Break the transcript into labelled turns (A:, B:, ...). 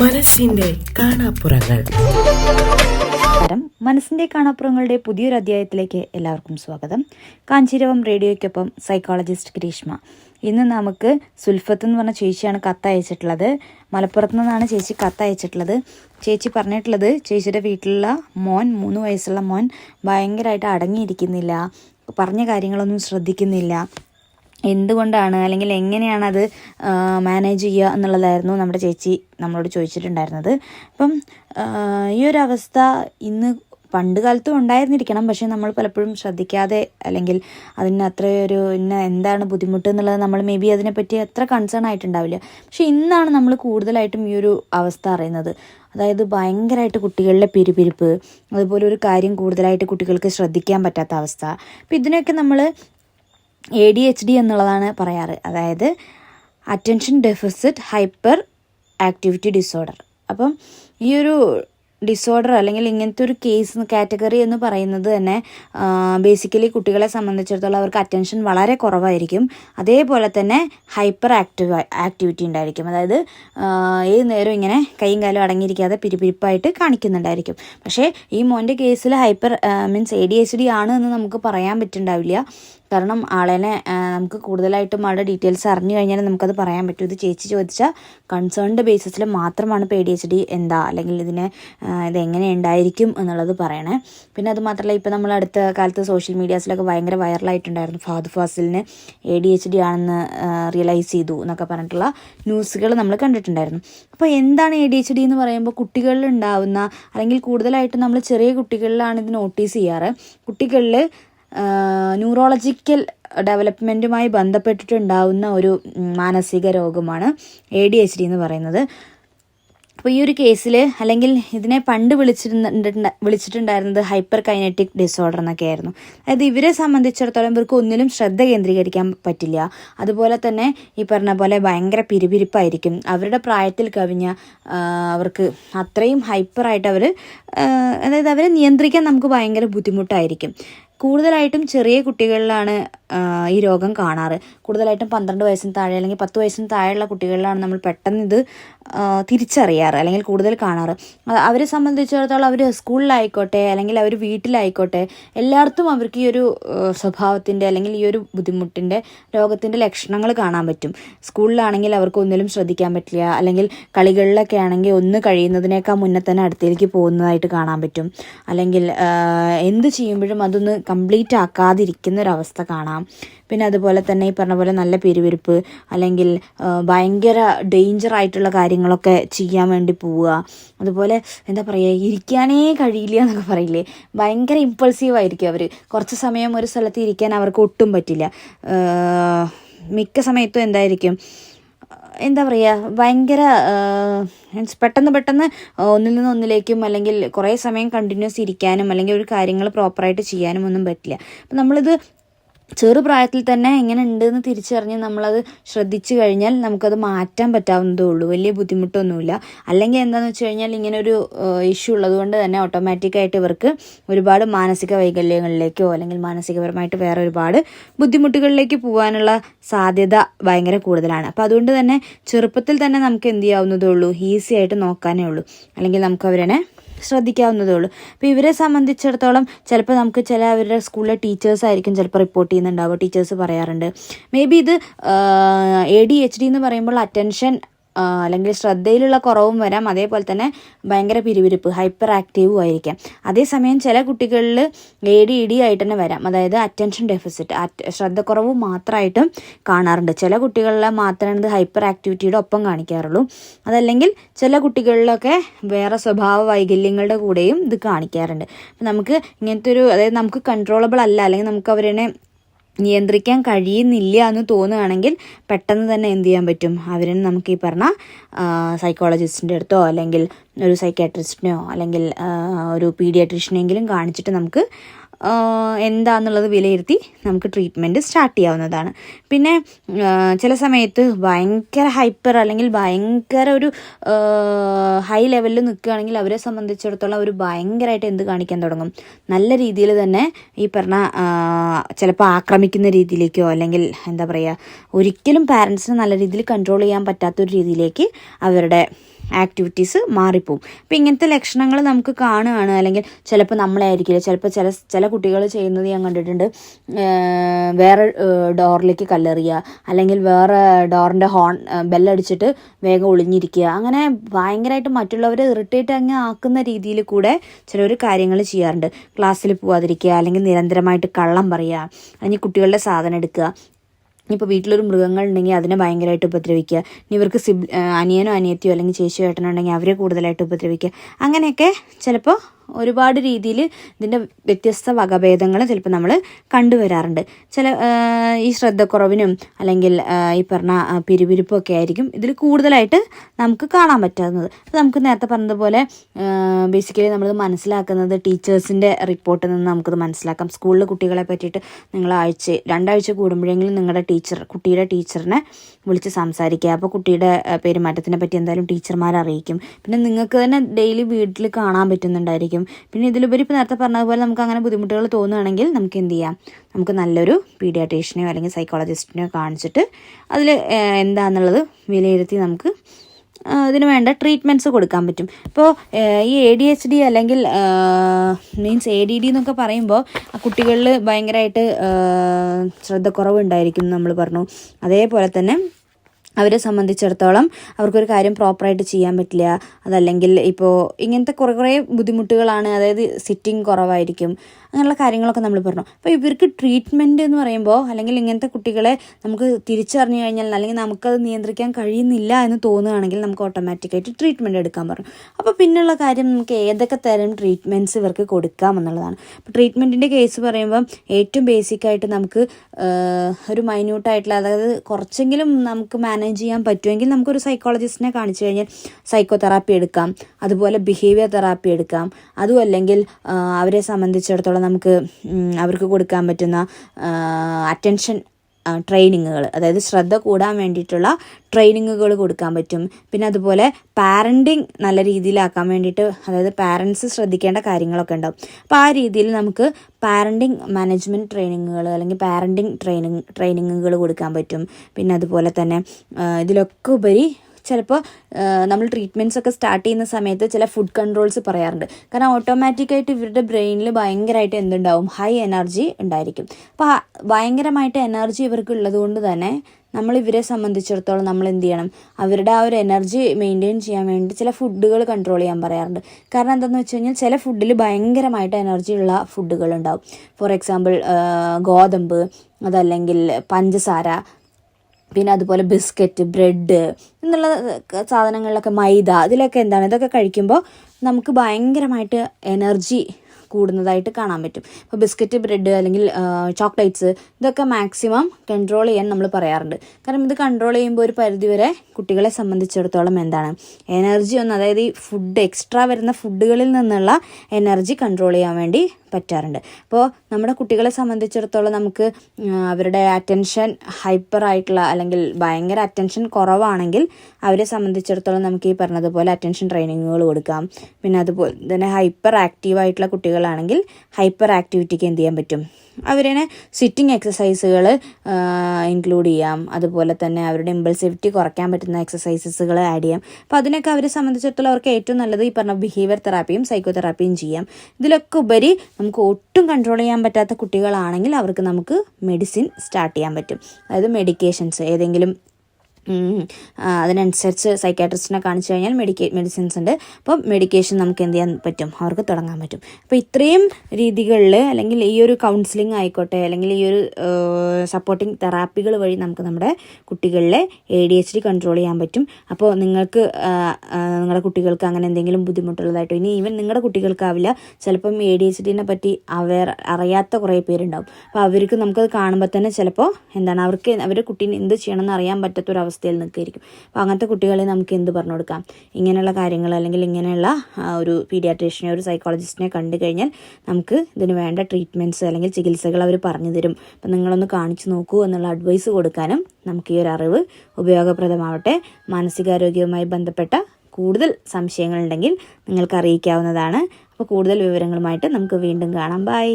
A: മനസ്സിന്റെ കാണാപ്പുറങ്ങൾ.
B: മനസ്സിന്റെ കാണാപ്പുറങ്ങളുടെ പുതിയൊരു അധ്യായത്തിലേക്ക് എല്ലാവർക്കും സ്വാഗതം. കാഞ്ചീരവം റേഡിയോയ്ക്കൊപ്പം സൈക്കോളജിസ്റ്റ് ഗ്രീഷ്മ. ഇന്ന് നമുക്ക് സുൽഫത്ത് എന്ന് പറഞ്ഞ ചേച്ചിയാണ് കത്ത് അയച്ചിട്ടുള്ളത് മലപ്പുറത്ത് നിന്നാണ് ചേച്ചി കത്ത് അയച്ചിട്ടുള്ളത് ചേച്ചി പറഞ്ഞിട്ടുള്ളത് ചേച്ചിയുടെ വീട്ടിലുള്ള മോൻ മൂന്ന് വയസ്സുള്ള മോൻ ഭയങ്കരമായിട്ട് അടങ്ങിയിരിക്കുന്നില്ല. പറഞ്ഞ കാര്യങ്ങളൊന്നും ശ്രദ്ധിക്കുന്നില്ല. എന്തുകൊണ്ടാണ് അല്ലെങ്കിൽ എങ്ങനെയാണ് അത് മാനേജ് ചെയ്യുക എന്നുള്ളതായിരുന്നു നമ്മുടെ ചേച്ചി നമ്മളോട് ചോദിച്ചിട്ടുണ്ടായിരുന്നത്. അപ്പം ഈ ഒരു അവസ്ഥ ഇന്ന് പണ്ട് കാലത്തും ഉണ്ടായിരുന്നിരിക്കണം. പക്ഷേ നമ്മൾ പലപ്പോഴും ശ്രദ്ധിക്കാതെ അല്ലെങ്കിൽ അതിന് അത്രയൊരു ഇന്ന എന്താണ് ബുദ്ധിമുട്ട് എന്നുള്ളത് നമ്മൾ മേ ബി അതിനെപ്പറ്റി അത്ര കൺസേൺ ആയിട്ടുണ്ടാവില്ല. പക്ഷേ ഇന്നാണ് നമ്മൾ കൂടുതലായിട്ടും ഈ ഒരു അവസ്ഥ അറിയുന്നത്. അതായത് ഭയങ്കരമായിട്ട് കുട്ടികളുടെ പിരിപിരിപ്പ് അതുപോലെ ഒരു കാര്യം കൂടുതലായിട്ട് കുട്ടികൾക്ക് ശ്രദ്ധിക്കാൻ പറ്റാത്ത അവസ്ഥ. അപ്പം ഇതിനൊക്കെ നമ്മൾ എ ഡി എച്ച് ഡി എന്നുള്ളതാണ് പറയാറ്. അതായത് attention deficit hyperactivity disorder അപ്പം ഈ ഒരു ഡിസോർഡർ അല്ലെങ്കിൽ ഇങ്ങനത്തെ ഒരു കേസ് കാറ്റഗറി എന്ന് പറയുന്നത് തന്നെ ബേസിക്കലി കുട്ടികളെ സംബന്ധിച്ചിടത്തോളം അവർക്ക് അറ്റൻഷൻ വളരെ കുറവായിരിക്കും. അതേപോലെ തന്നെ ഹൈപ്പർ ആക്റ്റീവ് ആക്ടിവിറ്റി ഉണ്ടായിരിക്കും. അതായത് ഏത് നേരം ഇങ്ങനെ കൈയും കാലും അടങ്ങിയിരിക്കാതെ പിരിപിരിപ്പായിട്ട് കാണിക്കുന്നുണ്ടായിരിക്കും. പക്ഷേ ഈ മോന്റെ കേസിൽ hyper means A D H D ആണ് എന്ന് നമുക്ക് പറയാൻ പറ്റുന്നുണ്ടാവില്ല കാരണം ആളേനെ നമുക്ക് കൂടുതലായിട്ടും ആളുടെ ഡീറ്റെയിൽസ് അറിഞ്ഞു കഴിഞ്ഞാൽ നമുക്കത് പറയാൻ പറ്റും. ഇത് ചേച്ചി ചോദിച്ച കൺസേൺഡ് ബേസിസിൽ മാത്രമാണ് ഇപ്പോൾ എ ഡി എച്ച് ഡി എന്താ? അല്ലെങ്കിൽ ഇതിനെ ഇത് എങ്ങനെ ഉണ്ടായിരിക്കും എന്നുള്ളത് പറയണേ. പിന്നെ അത് മാത്രമല്ല ഇപ്പോൾ നമ്മൾ അടുത്ത കാലത്ത് സോഷ്യൽ മീഡിയാസിലൊക്കെ ഭയങ്കര വൈറലായിട്ടുണ്ടായിരുന്നു ഫാദ് ഫാസിലിന് എ ഡി എച്ച് ഡി ആണെന്ന് റിയലൈസ് ചെയ്തു എന്നൊക്കെ പറഞ്ഞിട്ടുള്ള ന്യൂസുകൾ നമ്മൾ കണ്ടിട്ടുണ്ടായിരുന്നു. അപ്പോൾ എന്താണ് എ ഡി എച്ച് ഡി എന്ന് പറയുമ്പോൾ കുട്ടികളിൽ ഉണ്ടാവുന്ന അല്ലെങ്കിൽ കൂടുതലായിട്ട് നമ്മൾ ചെറിയ കുട്ടികളിലാണ് ഇത് നോട്ടീസ് ചെയ്യാറ്. കുട്ടികളിൽ ന്യൂറോളജിക്കൽ ഡെവലപ്മെന്റുമായി ബന്ധപ്പെട്ടിട്ടുണ്ടാവുന്ന ഒരു മാനസിക രോഗമാണ് എ ഡി എച്ച് ഡി എന്ന് പറയുന്നത്. അപ്പോൾ ഈ ഒരു കേസിൽ അല്ലെങ്കിൽ ഇതിനെ പണ്ട് വിളിച്ചിരുന്ന വിളിച്ചിട്ടുണ്ടായിരുന്നത് ഹൈപ്പർ കൈനറ്റിക് ഡിസോർഡർ എന്നൊക്കെ ആയിരുന്നു അതായത് ഇവരെ സംബന്ധിച്ചിടത്തോളം ഇവർക്ക് ഒന്നിലും ശ്രദ്ധ കേന്ദ്രീകരിക്കാൻ പറ്റില്ല. അതുപോലെ തന്നെ ഈ പറഞ്ഞ പോലെ ഭയങ്കര പിരിപിരിപ്പായിരിക്കും. അവരുടെ പ്രായത്തിൽ കവിഞ്ഞ അവർക്ക് അത്രയും ഹൈപ്പറായിട്ട് അവർ അതായത് അവരെ നിയന്ത്രിക്കാൻ നമുക്ക് ഭയങ്കര ബുദ്ധിമുട്ടായിരിക്കും. കൂടുതലായിട്ടും ചെറിയ കുട്ടികളിലാണ് ഈ രോഗം കാണാറ്. കൂടുതലായിട്ടും പന്ത്രണ്ട് വയസ്സിന് താഴെ അല്ലെങ്കിൽ പത്ത് വയസ്സിന് താഴെയുള്ള കുട്ടികളിലാണ് നമ്മൾ പെട്ടെന്ന് ഇത് തിരിച്ചറിയാറ് അല്ലെങ്കിൽ കൂടുതൽ കാണാറ്. അവരെ സംബന്ധിച്ചിടത്തോളം അവർ സ്കൂളിലായിക്കോട്ടെ അല്ലെങ്കിൽ അവർ വീട്ടിലായിക്കോട്ടെ എല്ലായിടത്തും അവർക്ക് ഈ ഒരു സ്വഭാവത്തിന്റെ അല്ലെങ്കിൽ ഈ ഒരു ബുദ്ധിമുട്ടിന്റെ രോഗത്തിന്റെ ലക്ഷണങ്ങൾ കാണാൻ പറ്റും. സ്കൂളിലാണെങ്കിൽ അവർക്ക് ഒന്നിലും ശ്രദ്ധിക്കാൻ പറ്റില്ല അല്ലെങ്കിൽ കളികളിലൊക്കെ ആണെങ്കിൽ ഒന്ന് കഴിയുന്നതിനേക്കാൾ മുന്നേ തന്നെ അടുത്തേക്ക് പോകുന്നതായിട്ട് കാണാൻ പറ്റും. അല്ലെങ്കിൽ എന്ത് ചെയ്യുമ്പോഴും അതൊന്ന് കംപ്ലീറ്റ് ആക്കാതിരിക്കുന്ന ഒരു അവസ്ഥ കാണാം. പിന്നെ അതുപോലെ തന്നെ ഈ പറഞ്ഞ പോലെ നല്ല പെരുവിരിപ്പ് അല്ലെങ്കിൽ ഭയങ്കര ഡേഞ്ചർ ആയിട്ടുള്ള കാര്യങ്ങളൊക്കെ ചെയ്യാൻ വേണ്ടി പോവുക. അതുപോലെ എന്താ പറയുക ഇരിക്കാനേ കഴിയില്ല എന്നൊക്കെ പറയില്ലേ? ഭയങ്കര ഇമ്പൾസീവ് ആയിരിക്കും അവർ കുറച്ച് സമയം ഒരു സ്ഥലത്ത് ഇരിക്കാൻ അവർക്ക് ഒട്ടും പറ്റില്ല. മിക്ക സമയത്തും എന്തായിരിക്കും എന്താ പറയുക ഭയങ്കര പെട്ടെന്ന് പെട്ടെന്ന് ഒന്നിൽ നിന്ന് ഒന്നിലേക്കും അല്ലെങ്കിൽ കുറേ സമയം കണ്ടിന്യൂസ് ഇരിക്കാനും അല്ലെങ്കിൽ ഒരു കാര്യങ്ങൾ പ്രോപ്പറായിട്ട് ചെയ്യാനും ഒന്നും പറ്റില്ല. അപ്പം നമ്മളിത് ചെറുപ്രായത്തിൽ തന്നെ എങ്ങനെ ഉണ്ടെന്ന് തിരിച്ചറിഞ്ഞ് നമ്മളത് ശ്രദ്ധിച്ചു കഴിഞ്ഞാൽ നമുക്കത് മാറ്റാൻ പറ്റാവുന്നതേ ഉള്ളൂ. വലിയ ബുദ്ധിമുട്ടൊന്നുമില്ല. അല്ലെങ്കിൽ എന്താണെന്ന് വെച്ച് കഴിഞ്ഞാൽ ഇങ്ങനെ ഒരു ഇഷ്യൂ ഉള്ളതുകൊണ്ട് തന്നെ ഓട്ടോമാറ്റിക്കായിട്ട് ഇവർക്ക് ഒരുപാട് മാനസിക വൈകല്യങ്ങളിലേക്കോ അല്ലെങ്കിൽ മാനസികപരമായിട്ട് വേറെ ഒരുപാട് ബുദ്ധിമുട്ടുകളിലേക്ക് പോകാനുള്ള സാധ്യത ഭയങ്കര കൂടുതലാണ്. അപ്പോൾ അതുകൊണ്ട് തന്നെ ചെറുപ്പത്തിൽ തന്നെ നമുക്ക് എന്ത് ചെയ്യാവുന്നതേ ഉള്ളൂ. ഈസി ആയിട്ട് നോക്കാനേ ഉള്ളൂ. അല്ലെങ്കിൽ നമുക്ക് അവരെ ശ്രദ്ധിക്കാവുന്നതേ ഉള്ളൂ. അപ്പോൾ ഇവരെ സംബന്ധിച്ചിടത്തോളം ചിലപ്പോൾ നമുക്ക് ചില അവരുടെ സ്കൂളിലെ ടീച്ചേഴ്സ് ആയിരിക്കും ചിലപ്പോൾ റിപ്പോർട്ട് ചെയ്യുന്നുണ്ടാവുക ടീച്ചേഴ്സ് പറയാറുണ്ട്. മേ ബി ഇത് എ ഡി എച്ച് ഡി എന്ന് പറയുമ്പോൾ അറ്റൻഷൻ അല്ലെങ്കിൽ ശ്രദ്ധയിലുള്ള കുറവും വരാം. അതേപോലെ തന്നെ ഭയങ്കര പിരിവിരിപ്പ് ഹൈപ്പർ ആക്റ്റീവും ആയിരിക്കാം. അതേസമയം ചില കുട്ടികളിൽ എ ഡി ആയിട്ട് തന്നെ വരാം. അതായത് അറ്റൻഷൻ ഡെഫിസിറ്റ് ശ്രദ്ധക്കുറവ് മാത്രമായിട്ടും കാണാറുണ്ട്. ചില കുട്ടികളിലെ മാത്രമാണ് ഇത് ഹൈപ്പർ ആക്ടിവിറ്റിയുടെ ഒപ്പം കാണിക്കാറുള്ളൂ. അതല്ലെങ്കിൽ ചില കുട്ടികളിലൊക്കെ വേറെ സ്വഭാവ വൈകല്യങ്ങളുടെ കൂടെയും ഇത് കാണിക്കാറുണ്ട്. അപ്പം നമുക്ക് ഇങ്ങനത്തെ ഒരു അതായത് നമുക്ക് കൺട്രോളബിൾ അല്ല അല്ലെങ്കിൽ നമുക്ക് അവരെ നിയന്ത്രിക്കാൻ കഴിയുന്നില്ല എന്ന് തോന്നുകയാണെങ്കിൽ പെട്ടെന്ന് തന്നെ എന്ത് ചെയ്യാൻ പറ്റും? അവരെ നമുക്ക് ഈ പറഞ്ഞ സൈക്കോളജിസ്റ്റിന്റെ അടുത്തോ അല്ലെങ്കിൽ ഒരു സൈക്കാട്രിസ്റ്റിനെയോ അല്ലെങ്കിൽ ഒരു പീഡിയാട്രീഷ്യനെങ്കിലും കാണിച്ചിട്ട് നമുക്ക് ആ, എന്താന്നുള്ളത് വിലയിരുത്തി നമുക്ക് ട്രീറ്റ്മെന്റ് സ്റ്റാർട്ട് ചെയ്യാവുന്നതാണ്. പിന്നെ ചില സമയത്ത് ഭയങ്കര ഹൈപ്പർ അല്ലെങ്കിൽ ഭയങ്കര ഒരു ഹൈ ലെവലിൽ നിൽക്കുകയാണെങ്കിൽ അവരെ സംബന്ധിച്ചിടത്തോളം അവർ ഭയങ്കരമായിട്ട് എന്ത് കാണിക്കാൻ തുടങ്ങും. നല്ല രീതിയിൽ തന്നെ ഈ പറഞ്ഞ ചിലപ്പോൾ ആക്രമിക്കുന്ന രീതിയിലേക്കോ അല്ലെങ്കിൽ എന്താ പറയുക ഒരിക്കലും പാരൻസിനെ നല്ല രീതിയിൽ കൺട്രോൾ ചെയ്യാൻ പറ്റാത്തൊരു രീതിയിലേക്ക് അവരുടെ ആക്ടിവിറ്റീസ് മാറിപ്പോവും. അപ്പോൾ ഇങ്ങനത്തെ ലക്ഷണങ്ങൾ നമുക്ക് കാണുകയാണ്. അല്ലെങ്കിൽ ചിലപ്പോൾ നമ്മളായിരിക്കില്ല. ചിലപ്പോൾ ചില ചില കുട്ടികൾ ചെയ്യുന്നത് ഞാൻ കണ്ടിട്ടുണ്ട്. വേറെ ഡോറിലേക്ക് കല്ലെറിയുക. അല്ലെങ്കിൽ വേറെ ഡോറിന്റെ ഹോൺ ബെല്ലടിച്ചിട്ട് വേഗം ഒളിഞ്ഞിരിക്കുക. അങ്ങനെ ഭയങ്കരമായിട്ട് മറ്റുള്ളവരെ ഇറിറ്റേറ്റ് അങ്ങ് ആക്കുന്ന രീതിയിൽ കൂടെ ചിലർ കാര്യങ്ങൾ ചെയ്യാറുണ്ട്. ക്ലാസ്സിൽ പോവാതിരിക്കുക. അല്ലെങ്കിൽ നിരന്തരമായിട്ട് കള്ളം പറയുക. അല്ലെങ്കിൽ കുട്ടികളുടെ സാധനം എടുക്കുക. ഇപ്പോൾ വീട്ടിലൊരു മൃഗങ്ങളുണ്ടെങ്കിൽ അതിനെ ഭയങ്കരമായിട്ട് ഉപദ്രവിക്കുക. ഇവർക്ക് സിബ് അനിയനോ അനിയത്തിയോ അല്ലെങ്കിൽ ചേച്ചിയോ ഏട്ടനോ ഉണ്ടെങ്കിൽ അവരെ കൂടുതലായിട്ട് ഉപദ്രവിക്കുക. അങ്ങനെയൊക്കെ ചിലപ്പോൾ ഒരുപാട് രീതിയിൽ ഇതിന്റെ വ്യത്യസ്ത വകഭേദങ്ങൾ ചിലപ്പോൾ നമ്മൾ കണ്ടുവരാറുണ്ട്. ചില ഈ ശ്രദ്ധക്കുറവിനും അല്ലെങ്കിൽ ഈ പറഞ്ഞ പിരിപിരിപ്പൊക്കെ ആയിരിക്കും ഇതിൽ കൂടുതലായിട്ട് നമുക്ക് കാണാൻ പറ്റാവുന്നത്. അപ്പോൾ നമുക്ക് നേരത്തെ പറഞ്ഞതുപോലെ ബേസിക്കലി നമ്മൾ മനസ്സിലാക്കുന്നത് ടീച്ചേഴ്സിന്റെ റിപ്പോർട്ടിൽ നിന്ന് നമുക്കത് മനസ്സിലാക്കാം. സ്കൂളിലെ കുട്ടികളെ പറ്റിയിട്ട് നിങ്ങൾ ആഴ്ച രണ്ടാഴ്ച കൂടുമ്പോഴെങ്കിലും നിങ്ങളുടെ ടീച്ചർ കുട്ടിയുടെ ടീച്ചറിനെ വിളിച്ച് സംസാരിക്കുക. അപ്പോൾ കുട്ടിയുടെ പെരുമാറ്റത്തിനെ പറ്റി എന്തായാലും ടീച്ചർമാർ അറിയിക്കും. പിന്നെ നിങ്ങൾക്ക് തന്നെ ഡെയിലി വീട്ടിൽ കാണാൻ പറ്റുന്നുണ്ടായിരിക്കും. പിന്നെ ഇതിലുപരി ഇപ്പോൾ നേരത്തെ പറഞ്ഞതുപോലെ നമുക്ക് അങ്ങനെ ബുദ്ധിമുട്ടുകൾ തോന്നുകയാണെങ്കിൽ നമുക്ക് എന്ത് ചെയ്യാം? നമുക്ക് നല്ലൊരു പീഡിയാട്രീഷ്യനെയോ അല്ലെങ്കിൽ സൈക്കോളജിസ്റ്റിനെയോ കാണിച്ചിട്ട് അതിൽ എന്താണെന്നുള്ളത് വിലയിരുത്തി നമുക്ക് ഇതിന് വേണ്ട ട്രീറ്റ്മെന്റ്സ് കൊടുക്കാൻ പറ്റും. ഇപ്പോൾ ഈ എ ഡി എച്ച് ഡി അല്ലെങ്കിൽ മീൻസ് എ ഡി ഡി എന്നൊക്കെ പറയുമ്പോൾ കുട്ടികളിൽ ഭയങ്കരമായിട്ട് ശ്രദ്ധക്കുറവുണ്ടായിരിക്കും നമ്മൾ പറഞ്ഞു. അതേപോലെ തന്നെ അവരെ സംബന്ധിച്ചിടത്തോളം അവർക്കൊരു കാര്യം പ്രോപ്പറായിട്ട് ചെയ്യാൻ പറ്റില്ല. അതല്ലെങ്കിൽ ഇപ്പോൾ ഇങ്ങനത്തെ കുറേ കുറേ ബുദ്ധിമുട്ടുകളാണ്. അതായത് സിറ്റിംഗ് കുറവായിരിക്കും. അങ്ങനെയുള്ള കാര്യങ്ങളൊക്കെ നമ്മൾ പറഞ്ഞു. അപ്പോൾ ഇവർക്ക് ട്രീറ്റ്മെന്റ് എന്ന് പറയുമ്പോൾ അല്ലെങ്കിൽ ഇങ്ങനത്തെ കുട്ടികളെ നമുക്ക് തിരിച്ചറിഞ്ഞു കഴിഞ്ഞാൽ അല്ലെങ്കിൽ നമുക്കത് നിയന്ത്രിക്കാൻ കഴിയുന്നില്ല എന്ന് തോന്നുകയാണെങ്കിൽ നമുക്ക് ഓട്ടോമാറ്റിക്കായിട്ട് ട്രീറ്റ്മെന്റ് എടുക്കാൻ പറഞ്ഞു. അപ്പോൾ പിന്നെയുള്ള കാര്യം നമുക്ക് ഏതൊക്കെ തരം ട്രീറ്റ്മെന്റ്സ് ഇവർക്ക് കൊടുക്കാം എന്നുള്ളതാണ്. അപ്പോൾ ട്രീറ്റ്മെന്റിന്റെ കേസ് പറയുമ്പോൾ ഏറ്റവും ബേസിക്കായിട്ട് നമുക്ക് ഒരു മൈന്യൂട്ടായിട്ടുള്ള അതായത് കുറച്ചെങ്കിലും നമുക്ക് മാനേജ് ചെയ്യാൻ പറ്റുമെങ്കിൽ നമുക്കൊരു സൈക്കോളജിസ്റ്റിനെ കാണിച്ചു കഴിഞ്ഞാൽ സൈക്കോ തെറാപ്പി എടുക്കാം. അതുപോലെ ബിഹേവിയർ തെറാപ്പി എടുക്കാം. അതും അല്ലെങ്കിൽ അവരെ സംബന്ധിച്ചിടത്തോളം നമുക്ക് അവർക്ക് കൊടുക്കാൻ പറ്റുന്ന അറ്റൻഷൻ ട്രെയിനിങ്ങുകൾ അതായത് ശ്രദ്ധ കൂടാൻ വേണ്ടിയിട്ടുള്ള ട്രെയിനിങ്ങുകൾ കൊടുക്കാൻ പറ്റും. പിന്നെ അതുപോലെ പാരന്റിങ് നല്ല രീതിയിലാക്കാൻ വേണ്ടിയിട്ട് അതായത് പാരൻസ് ശ്രദ്ധിക്കേണ്ട കാര്യങ്ങളൊക്കെ ഉണ്ടാവും. അപ്പോൾ ആ രീതിയിൽ നമുക്ക് പാരന്റിങ് മാനേജ്മെന്റ് ട്രെയിനിങ്ങുകൾ അല്ലെങ്കിൽ പാരന്റിങ് ട്രെയിനിങ് ട്രെയിനിങ്ങുകൾ കൊടുക്കാൻ പറ്റും. പിന്നെ അതുപോലെ തന്നെ ഇതിലൊക്കെ ഉപരി ചിലപ്പോൾ നമ്മൾ ട്രീറ്റ്മെന്റ്സ് ഒക്കെ സ്റ്റാർട്ട് ചെയ്യുന്ന സമയത്ത് ചില ഫുഡ് കൺട്രോൾസ് പറയാറുണ്ട്. കാരണം ഓട്ടോമാറ്റിക്കായിട്ട് ഇവരുടെ ബ്രെയിനിൽ ഭയങ്കരമായിട്ട് എന്തുണ്ടാവും? ഹൈ എനർജി ഉണ്ടായിരിക്കും. അപ്പോൾ ഭയങ്കരമായിട്ട് എനർജി ഇവർക്ക് ഉള്ളതുകൊണ്ട് തന്നെ നമ്മൾ ഇവരെ സംബന്ധിച്ചിടത്തോളം നമ്മൾ എന്ത് ചെയ്യണം? അവരുടെ ആ ഒരു എനർജി മെയിന്റെയിൻ ചെയ്യാൻ വേണ്ടി ചില ഫുഡുകൾ കൺട്രോൾ ചെയ്യാൻ പറയാറുണ്ട്. കാരണം എന്താണെന്ന് വെച്ച് കഴിഞ്ഞാൽ ചില ഫുഡിൽ ഭയങ്കരമായിട്ട് എനർജി ഉള്ള ഫുഡുകൾ ഉണ്ടാവും. ഫോർ എക്സാമ്പിൾ ഗോതമ്പ് അതല്ലെങ്കിൽ പഞ്ചസാര പിന്നെ അതുപോലെ ബിസ്ക്കറ്റ് ബ്രെഡ് എന്നുള്ള സാധനങ്ങളിലൊക്കെ മൈദ അതിലൊക്കെ എന്താണ് ഇതൊക്കെ കഴിക്കുമ്പോൾ നമുക്ക് ഭയങ്കരമായിട്ട് എനർജി കൂടുന്നതായിട്ട് കാണാൻ പറ്റും. ഇപ്പോൾ ബിസ്ക്കറ്റ് ബ്രെഡ് അല്ലെങ്കിൽ ചോക്ലേറ്റ്സ് ഇതൊക്കെ മാക്സിമം കൺട്രോൾ ചെയ്യാൻ നമ്മൾ പറയാറുണ്ട്. കാരണം ഇത് കൺട്രോൾ ചെയ്യുമ്പോൾ ഒരു പരിധിവരെ കുട്ടികളെ സംബന്ധിച്ചിടത്തോളം എന്താണ് എനർജി ഒന്ന് അതായത് ഈ ഫുഡ് എക്സ്ട്രാ വരുന്ന ഫുഡുകളിൽ നിന്നുള്ള എനർജി കൺട്രോൾ ചെയ്യാൻ വേണ്ടി പറ്റാറുണ്ട്. അപ്പോൾ നമ്മുടെ കുട്ടികളെ സംബന്ധിച്ചിടത്തോളം നമുക്ക് അവരുടെ അറ്റൻഷൻ ഹൈപ്പർ ആയിട്ടുള്ള അല്ലെങ്കിൽ ഭയങ്കര അറ്റൻഷൻ കുറവാണെങ്കിൽ അവരെ സംബന്ധിച്ചിടത്തോളം നമുക്ക് ഈ പറഞ്ഞതുപോലെ അറ്റൻഷൻ ട്രെയിനിങ്ങുകൾ കൊടുക്കാം. പിന്നെ അതുപോലെ തന്നെ ഹൈപ്പർ ആക്റ്റീവ് ആയിട്ടുള്ള കുട്ടികളാണെങ്കിൽ ഹൈപ്പർ ആക്ടിവിറ്റിക്ക് എന്ത് ചെയ്യാൻ പറ്റും? അവരെ സിറ്റിംഗ് എക്സസൈസുകൾ ഇൻക്ലൂഡ് ചെയ്യാം. അതുപോലെ തന്നെ അവരുടെ ഇമ്പൾസിവിറ്റി കുറയ്ക്കാൻ പറ്റുന്ന എക്സസൈസസുകൾ ആഡ് ചെയ്യാം. അപ്പോൾ അതിനൊക്കെ അവരെ സംബന്ധിച്ചിടത്തോളം അവർക്ക് ഏറ്റവും നല്ലത് ഈ പറഞ്ഞ ബിഹേവിയർ തെറാപ്പിയും സൈക്കോ തെറാപ്പിയും ചെയ്യാം. ഇതിലൊക്കെ ഉപരി നമുക്ക് ഒട്ടും കൺട്രോൾ ചെയ്യാൻ പറ്റാത്ത കുട്ടികളാണെങ്കിൽ അവർക്ക് നമുക്ക് മെഡിസിൻ സ്റ്റാർട്ട് ചെയ്യാൻ പറ്റും. അതായത് മെഡിക്കേഷൻസ് ഏതെങ്കിലും അതിനനുസരിച്ച് സൈക്കാട്രിസ്റ്റിനെ കാണിച്ചു കഴിഞ്ഞാൽ മെഡിക്കേ മെഡിസിൻസ് ഉണ്ട്. അപ്പോൾ മെഡിക്കേഷൻ നമുക്ക് എന്ത് ചെയ്യാൻ പറ്റും? അവർക്ക് തുടങ്ങാൻ പറ്റും. അപ്പോൾ ഇത്രയും രീതികളിൽ അല്ലെങ്കിൽ ഈ ഒരു കൗൺസിലിംഗ് ആയിക്കോട്ടെ അല്ലെങ്കിൽ ഈ ഒരു സപ്പോർട്ടിംഗ് തെറാപ്പികൾ വഴി നമുക്ക് നമ്മുടെ കുട്ടികളിലെ A D H D control ചെയ്യാൻ പറ്റും. അപ്പോൾ നിങ്ങൾക്ക് നിങ്ങളുടെ കുട്ടികൾക്ക് അങ്ങനെ എന്തെങ്കിലും ബുദ്ധിമുട്ടുള്ളതായിട്ടോ ഇനി ഈവൻ നിങ്ങളുടെ കുട്ടികൾക്കാവില്ല. ചിലപ്പം എ ഡി എച്ച് ഡിനെ പറ്റി അവർ അറിയാത്ത കുറേ പേരുണ്ടാവും. അപ്പോൾ അവർക്ക് നമുക്കത് കാണുമ്പോൾ തന്നെ ചിലപ്പോൾ എന്താണ് അവർക്ക് അവരുടെ കുട്ടീനെ എന്ത് ചെയ്യണമെന്ന് അറിയാൻ പറ്റാത്തൊരവസ്ഥയിൽ നിൽക്കുകയായിരിക്കും. അപ്പോൾ അങ്ങനത്തെ കുട്ടികളെ നമുക്ക് എന്ത് പറഞ്ഞു കൊടുക്കാം? ഇങ്ങനെയുള്ള കാര്യങ്ങൾ അല്ലെങ്കിൽ ഇങ്ങനെയുള്ള ഒരു പീഡിയാട്രീഷ്യനെ ഒരു സൈക്കോളജിസ്റ്റിനെ കണ്ടു കഴിഞ്ഞാൽ നമുക്ക് ഇതിന് വേണ്ട ട്രീറ്റ്മെന്റ്സ് അല്ലെങ്കിൽ ചികിത്സകൾ അവർ പറഞ്ഞു തരും. അപ്പം നിങ്ങളൊന്ന് കാണിച്ചു നോക്കൂ എന്നുള്ള അഡ്വൈസ് കൊടുക്കാനും നമുക്ക് ഈ ഒരു അറിവ് ഉപയോഗപ്രദമാവട്ടെ. മാനസികാരോഗ്യവുമായി ബന്ധപ്പെട്ട കൂടുതൽ സംശയങ്ങളുണ്ടെങ്കിൽ നിങ്ങൾക്ക് അറിയിക്കാവുന്നതാണ് അപ്പോൾ കൂടുതൽ വിവരങ്ങളുമായിട്ട് നമുക്ക് വീണ്ടും കാണാം. ബൈ.